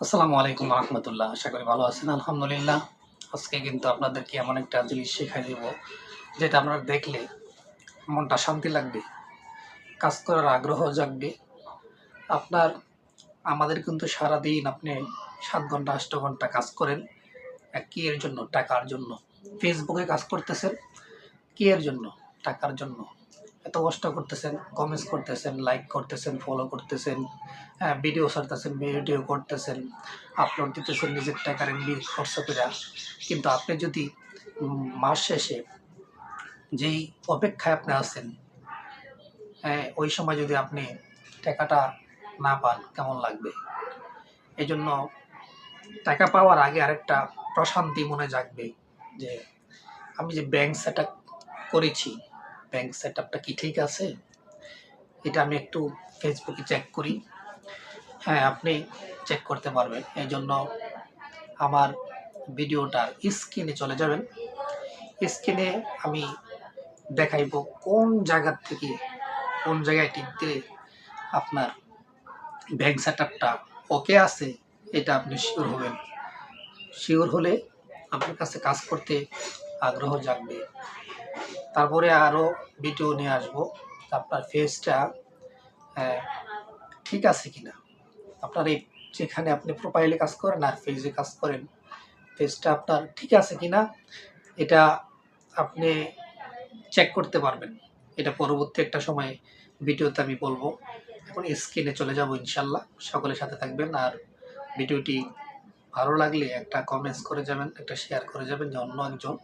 আসসালামু আলাইকুম রহমতুল্লাহ, আশা করি ভালো আছেন, আলহামদুলিল্লাহ। আজকে কিন্তু আপনাদেরকে এমন একটা জিনিস শেখাই দেব, যেটা আপনারা দেখলে মনটা শান্তি লাগবে, কাজ করার আগ্রহ জাগবে। আপনার, আমাদের কিন্তু সারাদিন আপনি সাত ঘণ্টা, আষ্ট ঘণ্টা কাজ করেন কি এর জন্য? টাকার জন্য। ফেসবুকে কাজ করতেছেন, কি এর জন্য? টাকার জন্য। এত কষ্ট করতেছেন কমেন্টস করতেছেন লাইক করতেছেন ফলো করতেছেন হ্যাঁ ভিডিও ছাড়তেছেন ভিডিও করতেছেন আপলোড দিতেছেন নিজের টাকার এমবি খরচ করে। কিন্তু আপনি যদি মাস শেষে যেই অপেক্ষায় আপনি আছেন হ্যাঁ ওই সময় যদি আপনি টাকাটা না পান, কেমন লাগবে? এই জন্য টাকা পাওয়ার আগে আরেকটা প্রশান্তি মনে জাগবে যে আমি যে ব্যাংক সেট করেছি ব্যাংক সেট আপটা কি ঠিক আছে? এটা আমি একটু ফেসবুকে চেক করি। হ্যাঁ আপনি চেক করতে পারবেন। এই জন্য আমার ভিডিওটার স্ক্রিনে চলে যাবেন। স্ক্রিনে আমি দেখাইব কোন জায়গার থেকে কোন জায়গায় টিপ দিলে আপনার ব্যাংক সেট আপটা ওকে আছে, এটা আপনি শিওর হবেন। শিওর হলে আপনার কাছে কাজ করতে আগ্রহ জাগবে। তারপরে আরও ভিডিও নিয়ে আসব। আপনার ফেসটা আহ, ঠিক আছে কিনা? আপনার এই যেখানে আপনি প্রোফাইলে কাজ করেন আর ফেসে কাজ করেন ফেসটা আপনার ঠিক আছে কিনা এটা আপনি চেক করতে পারবেন। এটা পরবর্তী একটা সময় ভিডিওতে আমি বলব। এখন স্ক্রিনে চলে যাব ইনশাল্লাহ সকলের সাথে থাকবেন আর ভিডিওটি ভালো লাগলে একটা কমেন্টস করে যাবেন একটা শেয়ার করে যাবেন যে অন্য একজন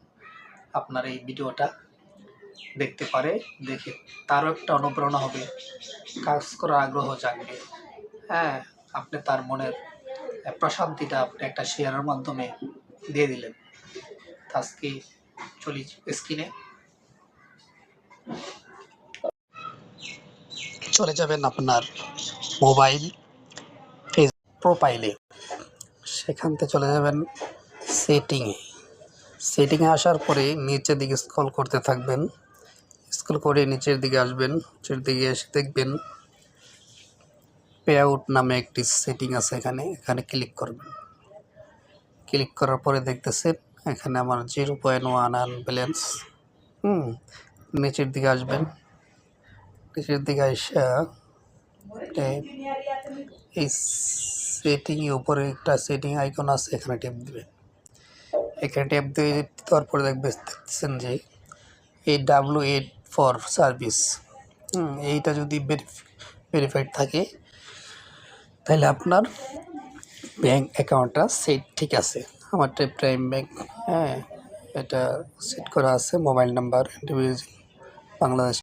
আপনার এই ভিডিওটা দেখতে পারে, দেখে তারও একটা অনুপ্রেরণা হবে। কাজ করার আগ্রহ জাগবে। হ্যাঁ আপনি তার মনের প্রশান্তিটা আপনি একটা শেয়ারের মাধ্যমে দিয়ে দিলেন। আজকে চলি স্ক্রিনে চলে যাবেন আপনার মোবাইল প্রোফাইলে সেখান থেকে চলে যাবেন সেটিংয়ে সেটিংয়ে আসার পরে নিচের দিকে স্ক্রল করতে থাকবেন। স্ক্রল করে নিচের দিকে আসবেন। নিচের দিকে এসে দেখবেন পে আউট নামে একটি সেটিং আছে এখানে। এখানে ক্লিক করবেন। ক্লিক করার পরে দেখতেছেন এখানে আমার জিরো পয়েন্ট ওয়ান আন ব্যালেন্স হুম, নিচের দিকে আসবেন। নিচের দিকে আসা এই সেটিং উপরে একটা সেটিং আইকন আছে, এখানে টিপ দিবেন। এখানে ট্যাপ দিয়ে দেওয়ার পরে দেখবে যে এই ডাব্লু এইট ফর সার্ভিস এইটা যদি ভেরিফাইড থাকে, তাহলে আপনার ব্যাংক অ্যাকাউন্টটা সেট ঠিক আছে। আমারটা প্রাইম ব্যাংক হ্যাঁ এটা সেট করা আছে মোবাইল নাম্বার বাংলাদেশ